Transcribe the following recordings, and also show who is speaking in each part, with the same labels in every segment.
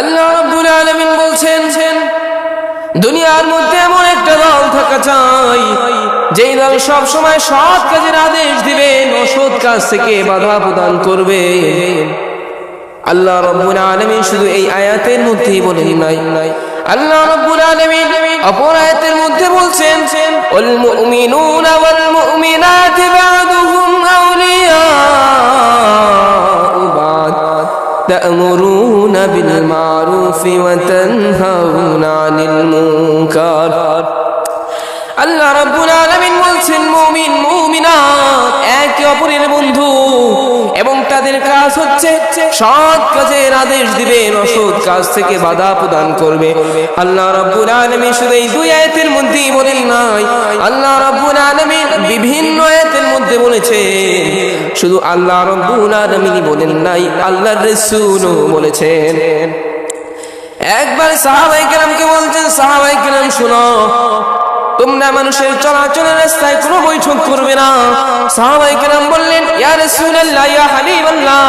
Speaker 1: আল্লাহ রাব্বুল আলামিন বলছেন, দুনিয়ার মধ্যে এমন একটা দল থাকা চাই, যেই দল সব সময় সৎ কাজের আদেশ দিবেন অসৎ কাজ থেকে বাধা প্রদান করবে। আল্লাহ রব্বুল আলামিন শুধু এই আয়াতের মধ্যেই বলেন নাই। নাই আল্লাহ রব্বুল আলামিন অপর আয়াতের মধ্যে বলছেন ওয়াল মুমিনুনা ওয়াল মুমিনাতি বা'দুহুম تأمرون بالمعروف وتنهون عن المنكر আল্লাহ রাব্বুল আলামিন বলছেন মুমিন কাজ হচ্ছে সৎ কাজের আদেশ দিবেন অসৎ কাজ থেকে বাধা প্রদান করবে। আল্লাহ রাব্বুল আলামিন শুধু এই দুই আয়াতের মধ্যেই বলেন নাই। আল্লাহ রাব্বুল আলামিন বিভিন্ন আয়াতের মধ্যে বলেছে শুধু আল্লাহ রাব্বুল আলামিন বলেন নাই আল্লাহর রাসূলও বলেছেন। একবার সাহাবাই কেরামকে বলছেন সাহাবাই কেরাম শুনো তোমরা মানুষের চলাচলের রাস্তায় কোনো বৈঠক করবে না। সাহাবাই কেরাম বললেন, ইয়া রাসূলুল্লাহ, ইয়া হাবিবাল্লাহ।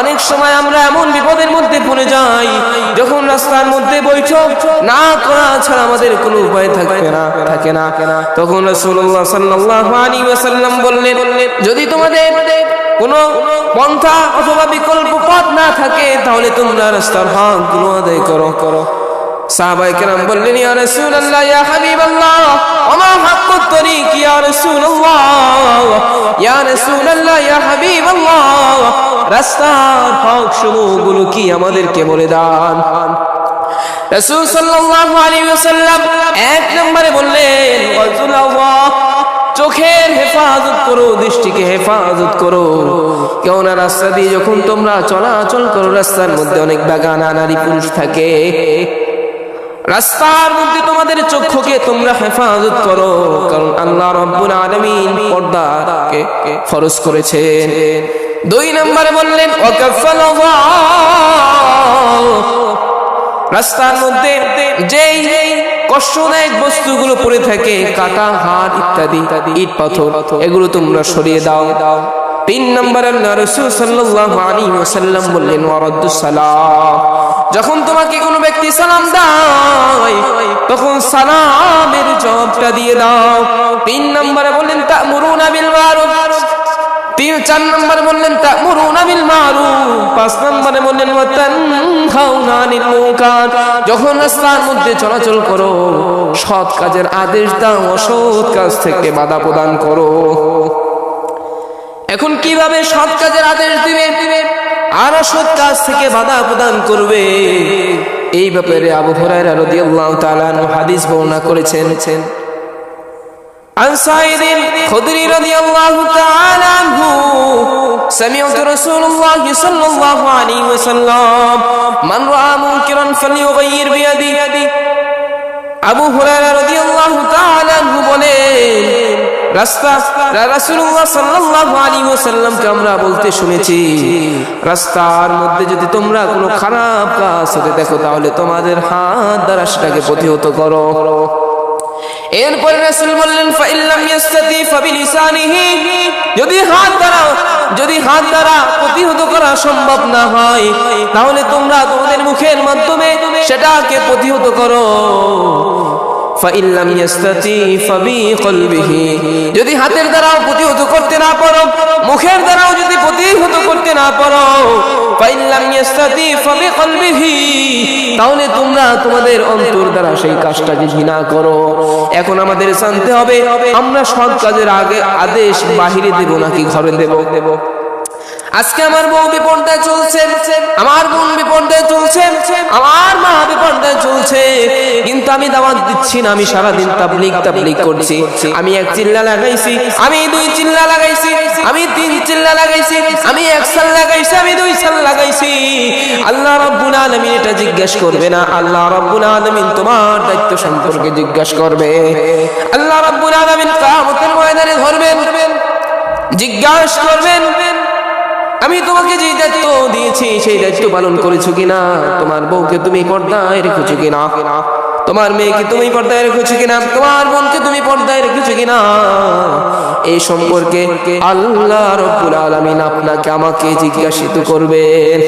Speaker 1: অনেক সময় আমরা এমন বিপদের মধ্যে পড়ে যাই, যখন রাস্তার মধ্যে বৈঠক না করা ছাড়া আমাদের কোনো উপায় থাকবে না, থাকে না। তখন রাসূলুল্লাহ সাল্লাল্লাহু আলাইহি ওয়াসাল্লাম বললেন, যদি তোমাদের কোনো পন্থা অথবা বিকল্প পথ না থাকে, তাহলে তোমরা রাস্তার হকগুলো আদায় করো করো। আমাদেরকে বলে দান? এক নম্বরে বললেন চোখের হেফাজত করো, দৃষ্টিকে হেফাজত করো। কেননা রাস্তা দিয়ে যখন তোমরা চলাচল করো, রাস্তার মধ্যে অনেক বাগানা, নারী পুরুষ থাকে। রাস্তার মধ্যে তোমাদের চক্ষুকে তোমরা হেফাজত করো, কারণ আল্লাহ রব্বুল আলামিন পর্দাকে ফরজ করেছেন। দুই নম্বরে বললেন রাস্তার মধ্যে যেই কষ্টদায়ক বস্তুগুলো পড়ে থাকে, কাটা, হাড় ইত্যাদি, ইট পাথর, এগুলো তোমরা সরিয়ে দাও দাও। তিন নম্বর আল্লাহ রসুল সাল্লাল্লাহু আলাইহি ওয়াসাল্লাম বললেন, ওয়ারাদ্দুস সালাম। যখন তোমাকে কোনো ব্যক্তি সালাম দেয়, তখন সালামের জবাবটা দিয়ে দাও। তিন নম্বরে বললেন, তা'মুরুনা বিল মারুফ। তিন, চার নম্বরে বললেন, তা'মুরুনা বিল মারুফ। পাঁচ নম্বরে বললেন ওয়া তানহাউনা আনিল মুনকার। যখন রাস্তার মধ্যে চলাচল করো, সৎ কাজের আদেশ দাও, অসৎ কাজ থেকে বাধা প্রদান করো। এখন কিভাবে সৎ কাজের আদেশ দিবে আর অসৎ কাজ থেকে বাধা প্রদান করবে এই ব্যাপারে আবু হুরায়রা রাদিয়াল্লাহু তাআলা আনহু হাদিস বর্ণনা করেছেন عن سعيد خدري رضي الله تعالى عنه سمعت رسول الله صلى الله عليه وسلم من رأى منكرا فليغير بيده আবু হুরায়রা রাদিয়াল্লাহু তাআলা আনহু বলেন রাস্তা, রাসূলুল্লাহ সাল্লাল্লাহু আলাইহি ওয়াসাল্লামকে আমরা বলতে শুনেছি, রাস্তার মধ্যে যদি তোমরা কোনো খারাপ কাজ হতে দেখো, তাহলে তোমাদের হাত দ্বারা সেটাকে প্রতিহত করো। এরপরে রাসূল বললেন ফাইল্লাম ইয়াস্তাতি ফাবিলিসানিহি। যদি হাত দ্বারা, যদি হাত দ্বারা প্রতিহত করা সম্ভব না হয়, তাহলে তোমরা তোমাদের মুখের মাধ্যমে সেটাকে প্রতিহত করো। যদি হাতের দ্বারাও প্রতিহত করতে না পারো, মুখের দ্বারাও যদি প্রতিহত করতে না পারো তাহলে তোমরা তোমাদের অন্তর দ্বারা সেই কাজটাকে ঘৃণা করো। এখন আমাদের জানতে হবে, আমরা সৎ কাজের আগে আদেশ বাহিরে দেব নাকি ঘরে দেব দেব? আজকে আমার বউ বিপর্দায় চলছে আমার বোন বিপর্দায় চলছে আমার মা চলছে। কিন্তু আমি দাওয়াত দিচ্ছি না, আমি সারাদিন তাবলিগ তাবলিগ করছি। আমি এক চিল্লা লাগাইছি, আমি দুই চিল্লা লাগাইছি, আমি তিন চিল্লা লাগাইছি, আমি এক সাল লাগাইছি, আমি দুই সাল লাগাইছি। আল্লাহ রাব্বুল আলামিন এটা জিজ্ঞেস করবে না। আল্লাহ রাব্বুল আলামিন তোমার দায়িত্ব সম্পর্কে জিজ্ঞেস করবে। আল্লাহ রাব্বুল আলামিন কিয়ামতের ময়দানে ধরবেন, জিজ্ঞাস করবেন। দিয়েছি সেই দায়িত্ব পালন করেছ কিনা? তোমার বউকে তুমি পর্দায় রেখেছো কিনা? তোমার মেয়েকে তুমি পর্দায় রেখেছো কিনা? তোমার বোনকে তুমি পর্দায় রেখেছো কিনা? এই সম্পর্কে আল্লাহ রব্বুল আলামিন আপনাকে আমাকে জিজ্ঞাসিত করবেন।